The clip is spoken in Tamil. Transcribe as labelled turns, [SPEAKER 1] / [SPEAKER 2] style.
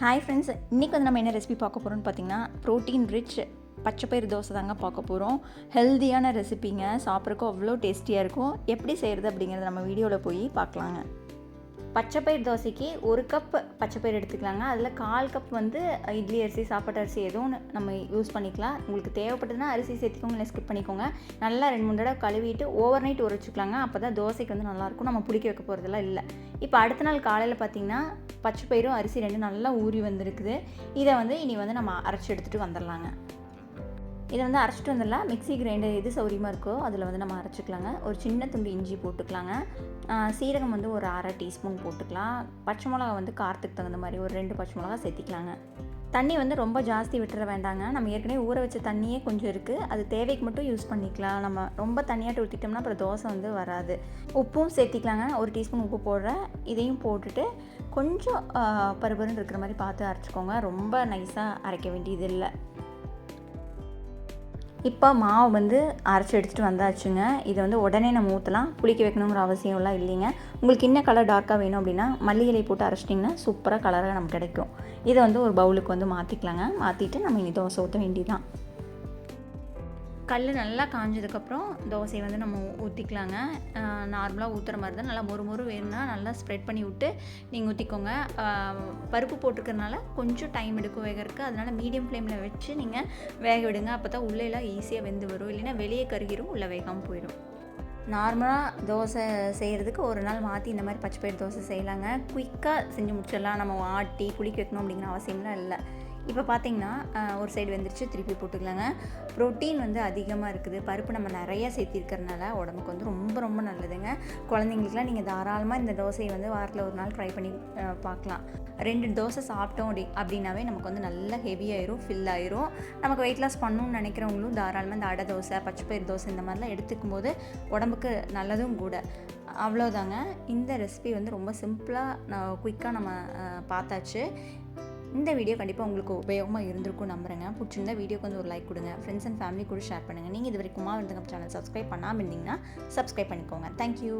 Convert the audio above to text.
[SPEAKER 1] ஹாய் ஃப்ரெண்ட்ஸ் இன்றைக்கி வந்து நம்ம என்ன ரெசிபி பார்க்க போகிறோம்னு பார்த்தீங்கன்னா ப்ரோட்டீன் ரிச் பச்சைப்பயிறு தோசை தாங்க பார்க்க போகிறோம் ஹெல்த்தியான ரெசிபிங்க சாப்பிட்றக்கும் அவ்வளோ டேஸ்டியாக இருக்கும். எப்படி செய்கிறது அப்படிங்கிறத நம்ம வீடியோவில் போய் பார்க்கலாங்க. பச்சைப்பயிறு தோசைக்கு ஒரு கப் பச்சைப்பயிறு எடுத்துக்கலாங்க. அதில் கால் கப் வந்து இட்லி அரிசி சாப்பாட்டு அரிசி எதுவும் நம்ம யூஸ் பண்ணிக்கலாம். உங்களுக்கு தேவைப்பட்டதுன்னா அரிசி சேர்த்துக்கோங்க இல்லை ஸ்கிப் பண்ணிக்கோங்க. நல்லா ரெண்டு மூணு தடவை கழுவிட்டு ஓவர் நைட் உரைச்சிக்கலாங்க. அப்போ தான் தோசைக்கு வந்து நல்லாயிருக்கும் நம்ம பிடிக்க வைக்க போகிறதெல்லாம் இல்லை. இப்போ அடுத்த நாள் காலையில் பார்த்தீங்கன்னா பச்சைப்பயிரும் அரிசி ரெண்டும் நல்லா ஊறி வந்திருக்குது. இதை வந்து இனி வந்து நம்ம அரைச்சி எடுத்துகிட்டு வந்துடலாங்க. இதை வந்து அரைச்சிட்டு வந்துடலாம். மிக்ஸி கிரைண்டர் எது சௌரியமாக இருக்கோ அதில் வந்து நம்ம அரைச்சிக்கலாங்க. ஒரு சின்ன துண்டு இஞ்சி போட்டுக்கலாங்க. சீரகம் வந்து ஒரு அரை டீஸ்பூன் போட்டுக்கலாம். பச்சை மிளகா வந்து காரத்துக்கு தகுந்த மாதிரி ஒரு ரெண்டு பச்சை மிளகா சேர்த்திக்கலாங்க. தண்ணி வந்து ரொம்ப ஜாஸ்தி விட்டுற வேண்டாங்க. நம்ம ஏற்கனவே ஊற வச்ச தண்ணியே கொஞ்சம் இருக்குது அது தேவைக்கு மட்டும் யூஸ் பண்ணிக்கலாம். நம்ம ரொம்ப தண்ணியாட்டு ஊற்றிட்டோம்னா அப்புறம் தோசை வந்து வராது. உப்பும் சேர்த்திக்கலாங்க. ஒரு டீஸ்பூன் உப்பு போடுறேன். இதையும் போட்டுட்டு கொஞ்சம் பருபருன்னு இருக்கிற மாதிரி பார்த்து அரைச்சிக்கோங்க. ரொம்ப நைஸாக அரைக்க வேண்டியது இல்லை இப்போ மாவு வந்து அரைச்சி எடுத்துகிட்டு வந்தாச்சுங்க. இதை வந்து உடனே நம்ம ஊற்றலாம் புளிக்க வைக்கணுங்கிற அவசியம்லாம் இல்லைங்க. உங்களுக்கு என்ன கலர் டார்க்காக வேணும் அப்படின்னா மல்லி இலை போட்டு அரைச்சிட்டிங்கன்னா சூப்பராக கலராக நமக்கு கிடைக்கும். இதை வந்து ஒரு பவுலுக்கு வந்து மாற்றிக்கலாங்க மாற்றிட்டு நம்ம இனி தோசை ஊற்ற வேண்டியதான் கல் நல்லா காஞ்சதுக்கப்புறம் தோசையை வந்து நம்ம ஊற்றிக்கலாங்க நார்மலாக ஊற்றுற மாதிரி தான். நல்லா மொறு மொறு வேணும்னா நல்லா ஸ்ப்ரெட் பண்ணி விட்டு நீங்கள் ஊற்றிக்கோங்க பருப்பு போட்டிருக்கறனால கொஞ்சம் டைம் எடுக்கும் வேகிறதுக்கு. அதனால் மீடியம் ஃப்ளேமில் வச்சு நீங்கள் வேக விடுங்க. அப்போ தான் உள்ளேலாம் ஈஸியாக வெந்து வரும். இல்லைன்னா வெளியே கருகிரும் உள்ளே வேகாமல் போயிடும் நார்மலாக தோசை செய்கிறதுக்கு ஒரு நாள் மாற்றி இந்த மாதிரி பச்சை பயிர் தோசை செய்யலாங்க. குயிக்காக செஞ்சு முடிச்சிடலாம். நம்ம ஆட்டி குளிக்க வைக்கணும் அப்படிங்கிற அவசியம்லாம் இல்லை. இப்போ பார்த்தீங்கன்னா ஒரு சைடு வந்துருச்சு திருப்பி போட்டுக்கலாங்க. ப்ரோட்டீன் வந்து அதிகமாக இருக்குது. பருப்பு நம்ம நிறைய சேர்த்திருக்கிறதுனால உடம்புக்கு வந்து ரொம்ப ரொம்ப நல்லதுங்க. குழந்தைங்களுக்குலாம் நீங்கள் தாராளமாக இந்த தோசையை வந்து வாரத்தில் ஒரு நாள் ட்ரை பண்ணி பார்க்கலாம். ரெண்டு தோசை சாப்பிட்டோம் அப்படி அப்படின்னாவே நமக்கு வந்து நல்லா ஹெவி ஆயிரும் ஃபில் ஆயிரும். நமக்கு வெயிட் லாஸ் பண்ணணும்னு நினைக்கிறவங்களும் தாராளமாக இந்த அடை தோசை பச்சைப்பயிர் தோசை இந்த மாதிரிலாம் எடுத்துக்கும் போது உடம்புக்கு நல்லதும் கூட. அவ்வளோதாங்க இந்த ரெசிபி வந்து ரொம்ப சிம்பிளாக குயிக்காக நம்ம பார்த்தாச்சு. இந்த வீடியோ கண்டிப்பாக உங்களுக்கு உபயோகமாக இருந்திருக்கும் நம்புறேங்க. பிடிச்சிருந்தா வீடியோக்கு வந்து ஒரு லைக் கொடுங்க. ஃப்ரெண்ட்ஸ் அண்ட் ஃபேமிலி கூட ஷேர் பண்ணுங்கள் நீங்கள் இது வரைக்கும் குமார் சேனல் சப்ஸ்கிரைப் பண்ணாமல் இருந்தீங்கன்னா சப்ஸ்கிரைப் பண்ணிக்கோங்க. தேங்க்யூ